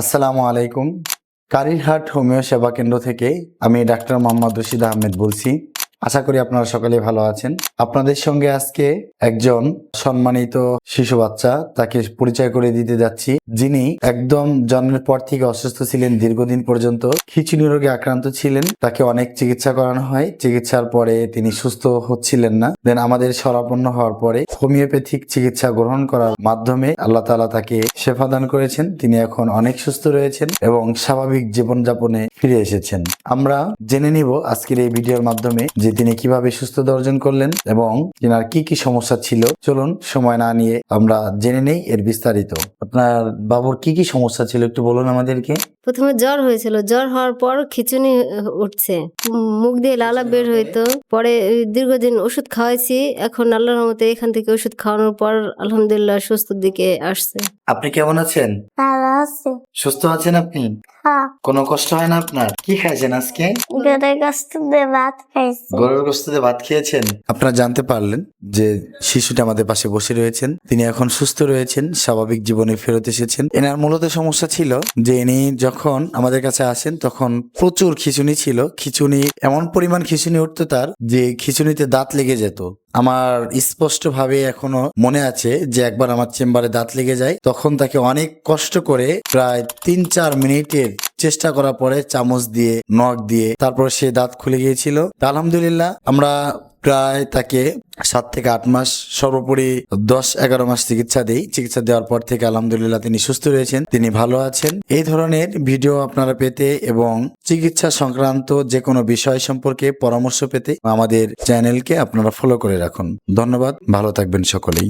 আসসালামু আলাইকুম। কারিরহাট হোমিও সেবা কেন্দ্র থেকে আমি ডাক্তার মোহাম্মদ রশিদ আহমেদ বলছি। আশা করি আপনারা সকলে ভালো আছেন। আপনাদের সঙ্গে আজকে একজন সম্মানিত শিশু বাচ্চা, তাকে পরিচয় করে দিতে যাচ্ছি। যিনি একদম জন্মের পর থেকে অসুস্থ ছিলেন, দীর্ঘদিন পর্যন্ত খিচুড়ি রোগে আক্রান্ত ছিলেন। তাকে অনেক চিকিৎসা করানো হয়। চিকিৎসার পরে তিনি সুস্থ হচ্ছিলেন না। দেন আমাদের সরাপন্ন হওয়ার পরে হোমিওপ্যাথিক চিকিৎসা গ্রহণ করার মাধ্যমে আল্লাহ তাআলা তাকে শেফা দান করেছেন। তিনি এখন অনেক সুস্থ রয়েছেন এবং স্বাভাবিক জীবনযাপনে ফিরে এসেছেন। আমরা জেনে নিব আজকের এই ভিডিওর মাধ্যমে যে তিনি কীভাবে সুস্থতা অর্জন করলেন এবং তিনার কি কি সমস্যা ছিল, চলুন সময় না নিয়ে আমরা জেনে নেই, এর বিস্তারিত। আপনার বাবুর কি কি সমস্যা ছিল একটু বলুন আমাদেরকে। প্রথমে জ্বর হয়েছিল। জ্বর হওয়ার পর খিচুনি উঠছে। মুখ দিয়ে লালা বের হইতো। পরে দীর্ঘদিন ওষুধ খাওয়াইছি। এখন আল্লাহর মতে এখান থেকে ওষুধ খাওয়ানোর পর আলহামদুলিল্লাহ সুস্থ দিকে আসছে। আপনি কেমন আছেন? ভালো আছে। সুস্থ আছেন আপনি? হ্যাঁ। কোনো কষ্ট হয় না আপনার? কি খাইছেন আজকে? গরুর গোস্ত দিয়ে ভাত খাইছি। গরুর গোস্তে ভাত খেয়েছেন? আপনারা জানতে পারলেন যে শিশুটা আমাদের পাশে বসে রয়েছেন। তিনি এখন সুস্থ রয়েছেন স্বাভাবিক জীবনে ফেরত এসেছেন। এনার মূলত সমস্যা ছিল যে ইনি যখন আমাদের কাছে আসেন, তখন প্রচুর খিচুনি ছিল। খিচুনি, এমন পরিমাণ খিচুনি উঠতো তার, যে খিচুনিতে দাঁত লেগে যেত। আমার স্পষ্ট ভাবে এখনও মনে আছে যে একবার আমার চেম্বারে দাঁত লেগে যায়, তখন তাকে অনেক কষ্ট করে প্রায় তিন চার মিনিটের চেষ্টা করার পরে চামচ দিয়ে, নখ দিয়ে তারপর সে দাঁত খুলে গিয়েছিল। আলহামদুলিল্লাহ, আমরা প্রায় তাকে সাত থেকে আট মাস, সর্বোপরি দশ এগারো মাস চিকিৎসা দেই। চিকিৎসা দেওয়ার পর থেকে আলহামদুলিল্লাহ তিনি সুস্থ রয়েছেন, তিনি ভালো আছেন। এই ধরনের ভিডিও আপনারা পেতে এবং চিকিৎসা সংক্রান্ত যে কোনো বিষয় সম্পর্কে পরামর্শ পেতে আমাদের চ্যানেলকে আপনারা ফলো করে রাখুন। ধন্যবাদ, ভালো থাকবেন সকলেই।